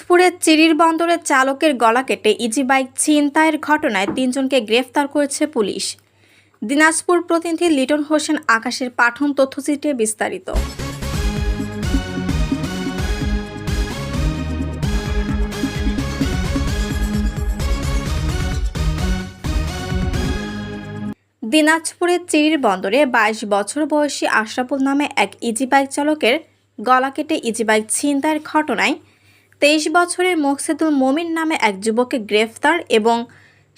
দিনাজপুরের চিরির বন্দরের চালকের গলা কেটে ইজি বাইক ছিনতাইয়ের ঘটনায় তিনজনকে গ্রেফতার করেছে পুলিশ। দিনাজপুর প্রতিনিধি লিটন হোসেন আকাশের পাঠন তথ্যচিত্রে বিস্তারিত। দিনাজপুরের চিরির বন্দরে বাইশ বছর বয়সী আশরাফুল নামে এক ইজি বাইক চালকের গলা কেটে ইজি বাইক ছিনতাইয়ের ঘটনায় তেইশ বছরের মোকসেদুল মমিন নামে এক যুবককে গ্রেফতার এবং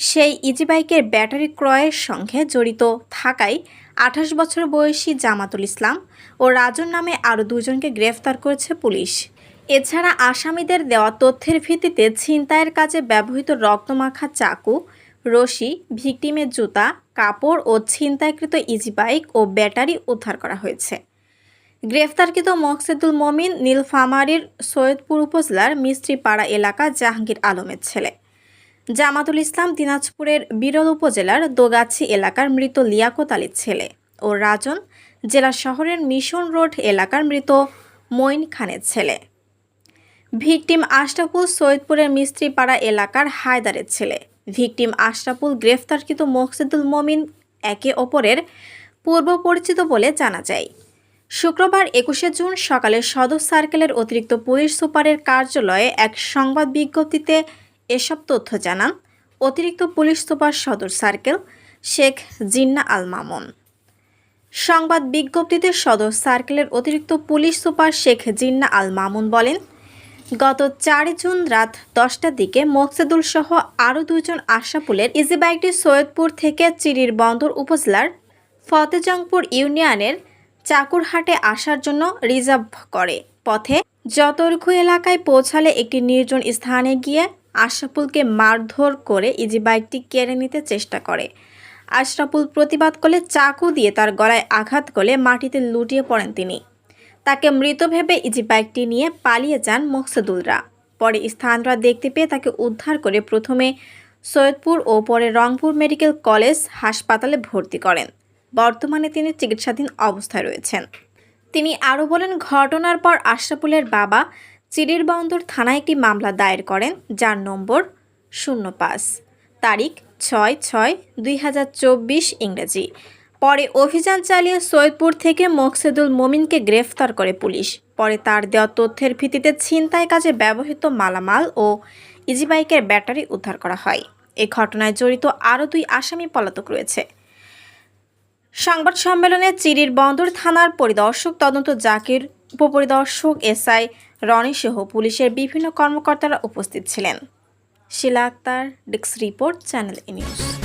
সেই ইজিবাইকের ব্যাটারি ক্রয়ের সঙ্গে জড়িত থাকায় আঠাশ বছর বয়সী জামাতুল ইসলাম ও রাজন নামে আরও দুজনকে গ্রেফতার করেছে পুলিশ। এছাড়া আসামিদের দেওয়া তথ্যের ভিত্তিতে ছিনতাইয়ের কাজে ব্যবহৃত রক্তমাখা চাকু, রশি, ভিকটিমের জুতা, কাপড় ও ছিনতাইকৃত ইজিবাইক ও ব্যাটারি উদ্ধার করা হয়েছে। গ্রেফতারকৃত মকসেদুল মমিন নীলফামারীর সৈয়দপুর উপজেলার মিস্ত্রিপাড়া এলাকা জাহাঙ্গীর আলমের ছেলে। জামাতুল ইসলাম দিনাজপুরের বিরল উপজেলার দোগাছি এলাকার মৃত লিয়াকত আলীর ছেলে ও রাজন জেলা শহরের মিশন রোড এলাকার মৃত মঈন খানের ছেলে। ভিকটিম আশরাফুল সৈয়দপুরের মিস্ত্রিপাড়া এলাকার হায়দারের ছেলে। ভিকটিম আশরাফুল গ্রেফতারকৃত মকসিদুল মমিন একে অপরের পূর্ব পরিচিত বলে জানা যায়। শুক্রবার একুশে জুন সকালে সদর সার্কেলের অতিরিক্ত পুলিশ সুপারের কার্যালয়ে এক সংবাদ বিজ্ঞপ্তিতে এসব তথ্য জানান অতিরিক্ত পুলিশ সুপার সদর সার্কেল শেখ জিন্না আল মামুন। সংবাদ বিজ্ঞপ্তিতে সদর সার্কেলের অতিরিক্ত পুলিশ সুপার শেখ জিন্না আল মামুন বলেন, গত চার জুন রাত দশটার দিকে মকসেদুল সহ আরও দুজন আশাপুলের ইজি বাইকটি সৈয়দপুর থেকে চিরির বন্দর উপজেলার ফতেজংপুর ইউনিয়নের চাকুরহাটে আসার জন্য রিজার্ভ করে। পথে যতর্ঘু এলাকায় পৌঁছালে একটি নির্জন স্থানে গিয়ে আশরাফুলকে মারধর করে ইজি বাইকটি কেড়ে নিতে চেষ্টা করে। আশরাফুল প্রতিবাদ করলে চাকু দিয়ে তার গলায় আঘাত করলে মাটিতে লুটিয়ে পড়েন তিনি। তাকে মৃত ভেবে ইজি বাইকটি নিয়ে পালিয়ে যান মকসেদুলরা। পরে স্থানরা দেখতে পেয়ে তাকে উদ্ধার করে প্রথমে সৈয়দপুর ও পরে রংপুর মেডিকেল কলেজ হাসপাতালে ভর্তি করেন। বর্তমানে তিনি চিকিৎসাধীন অবস্থায় রয়েছেন। তিনি আরও বলেন, ঘটনার পর আশরাফুলের বাবা চিরির বন্দর থানায় একটি মামলা দায়ের করেন, যার নম্বর শূন্য পাঁচ। তারিখ ছয় ছয় দুই হাজার চব্বিশ ইংরেজি। পরে অভিযান চালিয়ে সৈয়দপুর থেকে মকসেদুল মমিনকে গ্রেফতার করে পুলিশ। পরে তার দেওয়া তথ্যের ভিত্তিতে ছিনতাই কাজে ব্যবহৃত মালামাল ও ইজিবাইকের ব্যাটারি উদ্ধার করা হয়। এ ঘটনায় জড়িত আরও দুই আসামি পলাতক রয়েছে। সংবাদ সম্মেলনে চিরির বন্দর থানার পরিদর্শক তদন্ত জাকির, উপপরিদর্শক এসআই রনি সহ পুলিশের বিভিন্ন কর্মকর্তারা উপস্থিত ছিলেন। Shila Akter, desk report, channel news.